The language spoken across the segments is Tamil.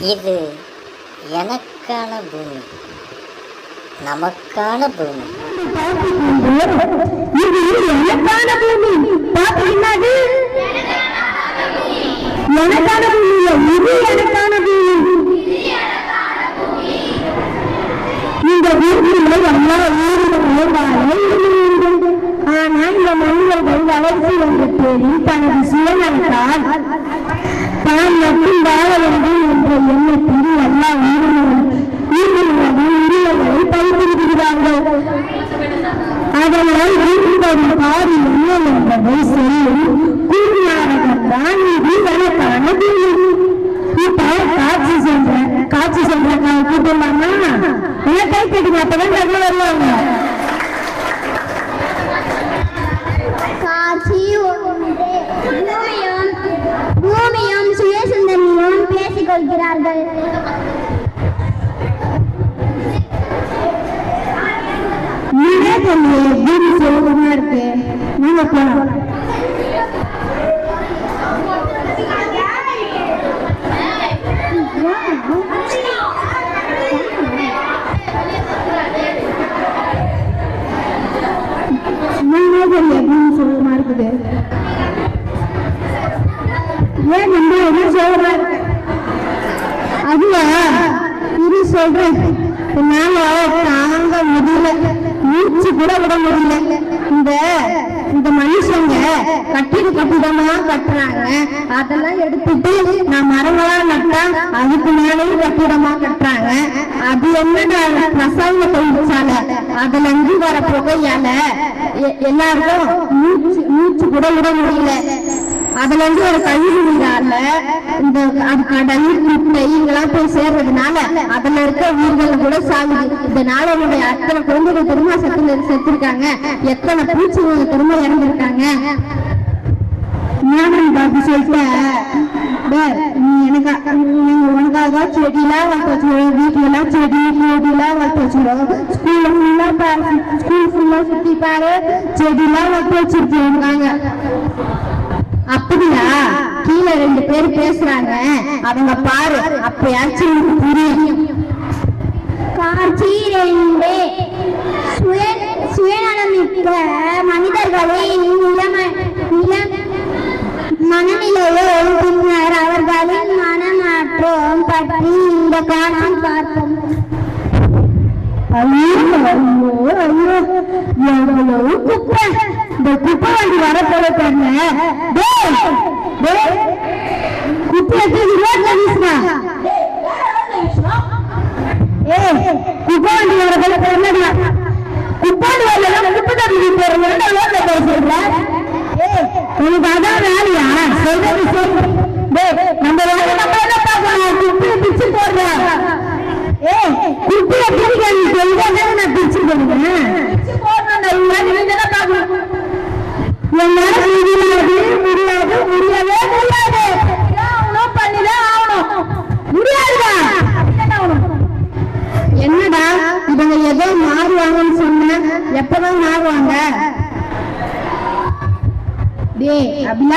இது எனக்கான பூமி. நமக்கான பூமி. இது எனக்கான பூமி. எனக்கான பூமி இது எனக்கான பூமி இந்த பூமியில எல்லா உயிரினங்களும் வாழ ஆனால் இந்த மனிதர்கள் வளர்ச்சி என்ற பேரில் தனது சுயநலத்தால் தான் மட்டும் வாழ வேண்டும் என்ற எண்ணத்தில் எல்லா உயிரினங்களும் உயிரினங்களும் உரிமைகளை பறித்திருக்கிறார்கள். அதனால் வீட்டுவரும் பாதி என்ன என்பதை சொல்லும் கூறினாரகம் இது எனக்கான பூமி இப்ப காட்சி சென்ற காட்சி சென்ற கூட்டலாமா என்ன கை கட்டுங்க அப்பதான் கடல வருவாங்க காட்சி ஒன்றே பூமியும் பூமியும் சுயசுந்தரியும் பேசிக் கொள்கிறார்கள் நீங்க சொல்லுங்க பூமி சுலபமா இருக்கு நீங்க போலாம் நீங்க சொல்லுங்க பூமி சுலபமா இருக்குது ஏன் நம்ம என்ன சொல்ற? அதுவா? இது சொல்றேன் என்னால தாங்க முடியல. மூச்சு கூட விட முடியல. இந்த இந்த மனுஷங்க கட்டிட கட்டிடமா கட்டுறாங்க. அதெல்லாம் எடுத்துட்டு நான் மரங்களா நட்டா அதுக்கு மேலேயும் கட்டிடமா கட்டுறாங்க. அது என்னடா ரசாயன தொழிற்சாலை? அதுல இருந்து வர புகையால எ- எல்லாருக்கும் மூச்சு மூச்சு கூட விட முடியல. அதுல இருந்து ஒரு கழிவு நீரால இந்த அது கடல் குட்டை போய் சேர்றதுனால அதுல இருக்க உயிர்கள் கூட சாகுது. இதனால என்னுடைய அத்தனை குழந்தைகள் திரும்ப செத்து செத்துருக்காங்க. எத்தனை பூச்சிகள் திரும்ப இறந்துருக்காங்க. ஞானம் பாபு சொல்லிட்ட. நீ எனக்கு நீங்க உனக்காக செடியெல்லாம் வளர்த்து வச்சுக்கிறோம் வீட்டுல செடி கொடியெல்லாம் வளர்த்து வச்சுக்கிறோம் ஸ்கூல்ல ஃபுல்லா பாரு ஸ்கூல் ஃபுல்லாக சுற்றி பாரு. செடியெல்லாம் வளர்த்து வச்சிருக்காங்க அப்படியா? கீழே ரெண்டு பேர் பேசுறாங்க. அவங்க பாரு அப்பயாச்சும் புரியும். காட்சி ரெண்டு. சுய சுயநலமிக்க மனிதர்களை நிலம நில மனநிலையில் பின்னர் அவர்களின் மனமாற்றம் பற்றி இந்த காட்சி பார்ப்போம். ஐயோ ஐயோ ஐயோ எவ்வளவு குப்பை இந்த குப்பை வண்டி வரப்போல பாருங்க டேய், டேய், ரோட்ல வீசுனா? ஏய் குப்பை வண்டி வரப்போல பாருங்க குப்பை வண்டி வரல குப்பை தண்ணி போறீங்க ரோட்ல பேசுறீங்க ஏய் உனக்கு அதான் வேலையா? சொல்றது சொல்லு. நம்ம வேலை நம்ம என்ன பார்க்கணும்? குப்பையை பிச்சு போடுறோம் ஏய் குட்டிய பிடிக்க நீ சொல்லுங்க நான் பிடிச்சு போடுவேன் பிடிச்சு போடுறேன்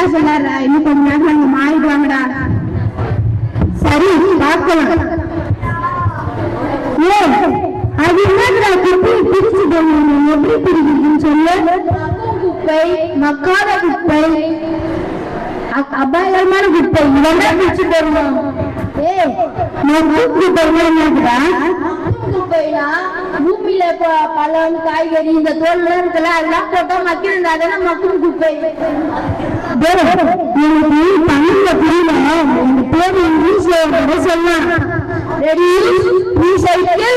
அப்படிலாம் சொல்லாதடா இன்னும் கொஞ்ச நேரம் அவங்க மாறிடுவாங்கடா. சரி பார்க்கலாம். அது என்னதுடா குப்பை பிரிச்சு போடணும் எப்படி பிரிக்கிறதுன்னு சொல்லு. குப்பை மக்காத குப்பை. அ- அபாயகரமான குப்பை. இதெல்லாம் பிரிச்சு போடணும் ஏய் மக்கும் குப்பை பூமியில பழம் காய்கறி இந்த தோல் இருக்குல்ல அதெல்லாம் போட்டா மக்கிடுங்க அதெல்லாம் மக்கும் குப்பை தமிழ்ல புரியல. இந்த பேர் இங்கிலீஷ்ல சொல்லலாம் ரெடி? ரீசைக்கிள்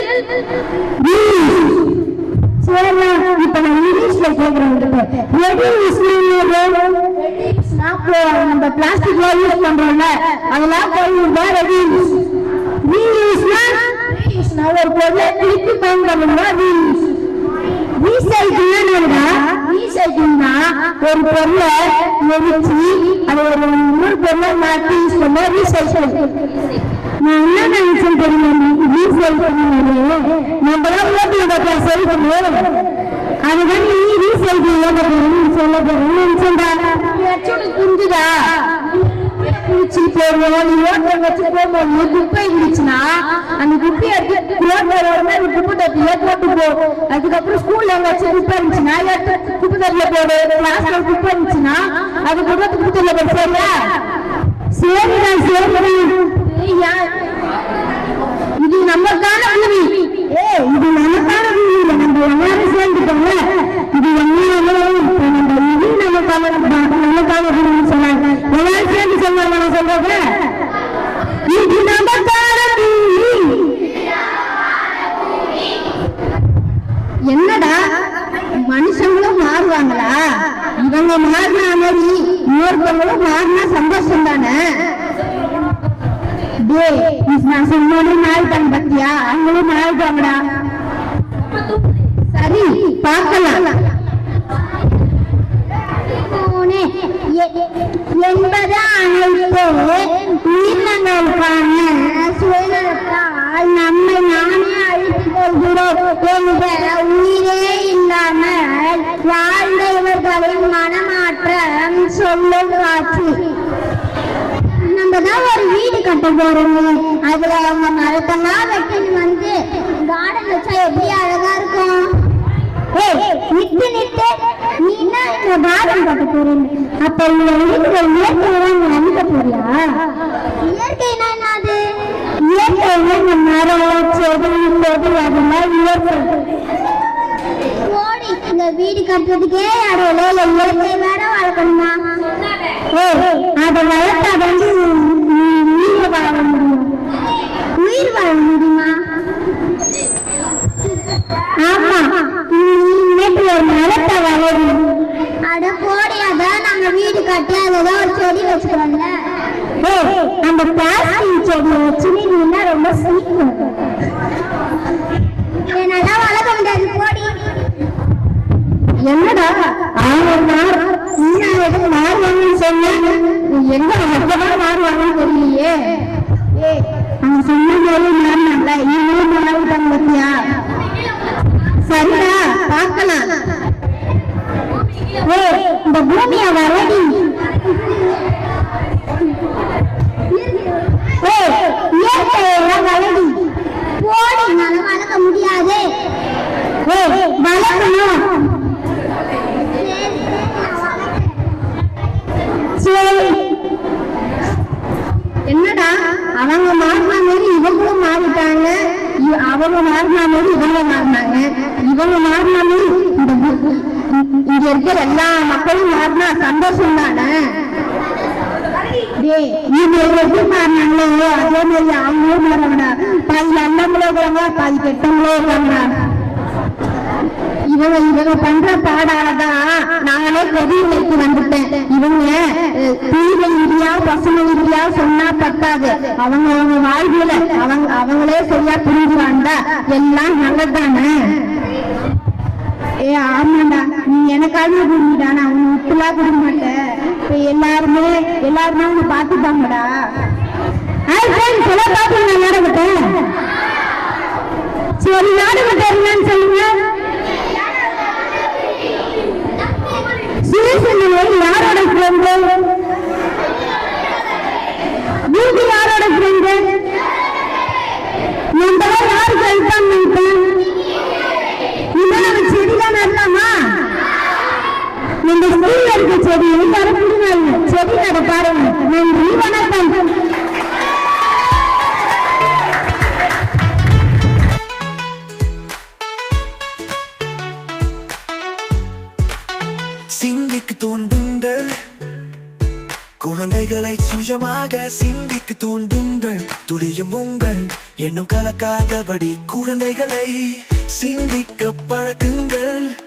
சரிண்ணா இப்ப நான் இங்கிலீஷ்ல கேக்குறேன் ரெடி. நம்ம பிளாஸ்டிக் யூஸ் பண்றோம்ல. அதெல்லாம் போய் ரெடி ரீயூஸ்னா ஒரு பொருளை திருப்பி ரீசைக்கிள்னு ரீயூஸ் ரீசைக்கிள்னா ஒரு பொருளை எரிச்சு அதை ஒரு இன்னொரு பொருளை மாற்றி யூஸ் பண்ண ரீசைக்கிள் நான் என்ன நினைச்சேன் தெரியுமா? ரீசைக்கிள் நம்ம தான் ஓட்டு சரி பண்ணுவோம் அதுதான் நீ ரீசைக்கிள் சொல்ல போறேன்னு நினைச்சேன்டா புரிஞ்சுதா வச்சு போடுவோம் நீ ரோட்ல வச்சு போகும்போது குப்பை இருந்துச்சுன்னா அந்த குப்பையை எடுத்து ரோட்ல ரோட்ல குப்பை தொட்டியில போட்டு போ அதுக்கப்புறம் ஸ்கூல்ல வச்சு குப்பை இருந்துச்சுன்னா எடுத்து குப்பை தொட்டில போடு கிளாஸ்ல குப்பை இருந்துச்சுன்னா அது குப்பை குப்பை தொட்டில போடு சரியா சரிடா சரிடா இது நமக்கான பூமி ஏ இது நமக்கான பூமி இல்லை நம்ம எல்லாரும் சேர்ந்துட்டோம்ல இது எல்லாமே இப்ப நம்ம சொன்னாங்க எல்லாரும் சேர்ந்து நான் இது பூமி என்னடா? மனுஷங்களும் மாறுவாங்களா? இவங்க மாறினா மாதிரி இன்னொருத்தவங்களும் மாறினா சந்தோஷம் தானே? டேய் நான் மாறிட்டாங்க பத்தியா? அவங்களும் மாறிட்டாங்கடா. சரி பார்க்க என்பது அனைத்து உயிரினங்களுக்கான சுயநலத்தால் நம்மை நாமே அழித்துக் கொள்கிறோம் என்ற உயிரே இல்லாமல் வாழ்ந்த இவர்களின் மனமாற்றம் சொல்லும் காட்சி நம்ம தான் ஒரு வீடு கட்ட போறோம். அதுல அவங்க மரத்தெல்லாம் வெட்டின்னு வந்து கார்டன் வச்சா எப்படி அழகா இருக்கும்? ஏய் நித்து. நீ என்ன இந்த கார்டன் கட்ட போறீங்க அப்ப இந்த வீட்டுல இயற்கையெல்லாம் நீ அழிக்க போறியா இயற்கைனா என்னது இயற்கைனா இந்த மரம் செடி கொடி அதெல்லாம் இயற்கை ஓடி இந்த வீடு கட்டுறதுக்கே இடம் இல்லை இயற்கை வேற வளர்க்கணுமா அதை வளர்த்தா வந்து நீங்க வாழ முடியும் என்னடா? அவங்க மாறு இன்னும் எதுக்கு மாறுவாங்கன்னு சொன்னாங்க எங்க மொத்தமா மாறுவாங்கன்னு தெரியலையே. ஏய் சொன்ன மாதிரி மாறினாங்கள இவங்களும் மாறிட்டாங்க பத்தியா? சரிடா பார்க்கலாம். ஓ இந்த பூமியை வரடி. ஏய் இயற்கையெல்லாம் வளடி போடி என்னால வளர்க்க முடியாது. ஓ வளர்க்கணும். அவங்க மாறினா மாதிரி இவங்க மாறினாங்க. இவங்க மாறினா மாதிரி இங்க இருக்கிற எல்லா மக்களும் மாறினா சந்தோஷம் தானே இவங்க எப்படி மாறினாங்களோ அதே மாதிரி அவங்களும் மாறவிடா பாதி நல்லவங்களோ இருக்கிறாங்க பாதி கெட்டவங்களோ இருக்கிறாங்க இவங்க இவங்க பண்ற பாடாலதான் நானே கொடியிலைக்கு வந்துட்டேன். இவங்க தீவிர இல்லையா பசுமை இல்லையா சொன்னா பத்தாது. அவங்க அவங்க வாழ்வியல அவங்க அவங்களே சரியா புரிஞ்சு வாழ்ந்தா எல்லாம் நல்லதுதானே ஏ ஆமாண்டா. நீ எனக்காக புரிஞ்சுடா நான் உன்னை விட்டுலாம் புரிய மாட்டேன் இப்ப எல்லாருமே எல்லாருமே உன்னை பாத்துப்பாங்கடா ஆய் பாத்து நான் நேரம் நாடகத்தை சரி நாடகத்தை என்னன்னு சொல்லுங்க சிவசங்கர் யாரோட ஃப்ரெண்டு நீங்க யாரோட ஃப்ரெண்டு நம்ம யாருக்கு ஹெல்ப் பண்ணிட்டேன் இனிமேல் நம்ம செடி தான் நடலாமா நம்ம ஸ்கூல்ல இருக்க செடி எல்லாரும் புரிஞ்சாங்க செடி நட பாருங்க நன்றி. வணக்கம் கொஞ்சமாக சுயமாக தூண்டுங்கள் துளியும் உங்கள் என்னும் கலக்காதபடி குழந்தைகளை சிந்திக்க பழக்குங்கள்.